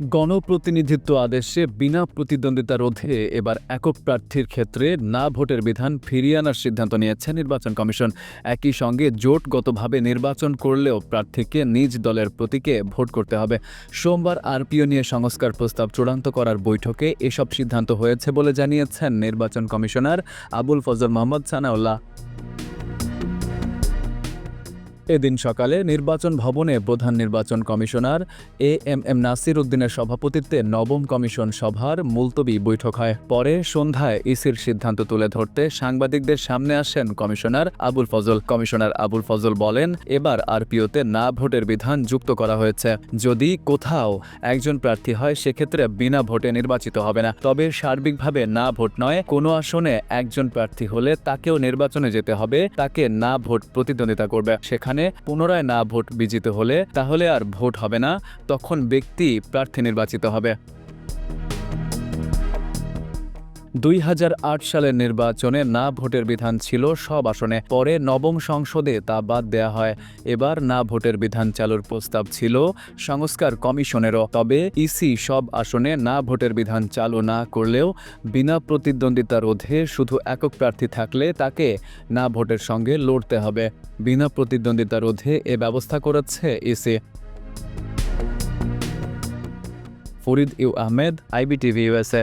গণপ্রতিনিধিত্ব আদেশে বিনা প্রতিদ্বন্দ্বিতা রোধে এবার একক প্রার্থীর ক্ষেত্রে না ভোটের বিধান ফিরিয়ে আনার সিদ্ধান্ত নিয়েছে নির্বাচন কমিশন। একই সঙ্গে জোটগতভাবে নির্বাচন করলেও প্রার্থীকে নিজ দলের প্রতীকে ভোট করতে হবে। সোমবার আরপিও নিয়ে সংস্কার প্রস্তাব চূড়ান্ত করার বৈঠকে এসব সিদ্ধান্ত হয়েছে বলে জানিয়েছেন নির্বাচন কমিশনার আবুল ফজল মোহাম্মদ সানাউল্লাহ। এদিন সকালে নির্বাচন ভবনে প্রধান নির্বাচন commissioner A M M Nasir উদ্দিনের সভাপতিত্বে নবম কমিশন সভার মুলতবি বৈঠক হয়। পরে সন্ধ্যায় ইসির সিদ্ধান্ত তুলে ধরতে সাংবাদিকদের সামনে আসেন কমিশনার আবুল ফজল। কমিশনার আবুল ফজল বলেন, এবার আরপিওতে না ভোটের বিধান যুক্ত করা হয়েছে। যদি কোথাও একজন প্রার্থী হয়, সেক্ষেত্রে বিনা ভোটে নির্বাচিত হবে না। তবে সার্বিকভাবে না ভোট নয়, কোনো আসনে একজন প্রার্থী হলে তাকেও নির্বাচনে যেতে হবে, তাকে না ভোট প্রতিদ্বন্দ্বিতা করবে। সেখানে পুনরায় না ভোট বিজিত হলে তাহলে আর ভোট হবে না, তখন ব্যক্তি প্রার্থী নির্বাচিত হবে। দুই হাজার আট সালের নির্বাচনে না ভোটের বিধান ছিল সব আসনে। পরে নবম সংসদে তা বাদ দেয়া হয়। এবার না ভোটের বিধান চালুর প্রস্তাব ছিল সংস্কার কমিশনেরও। তবে ইসি সব আসনে না ভোটের বিধান চালু না করলেও বিনা প্রতিদ্বন্দ্বিতা রোধে শুধু একক প্রার্থী থাকলে তাকে না ভোটের সঙ্গে লড়তে হবে। বিনা প্রতিদ্বন্দ্বিতা রোধে এ ব্যবস্থা করেছে EC. Farid U Ahmed, IBTV USA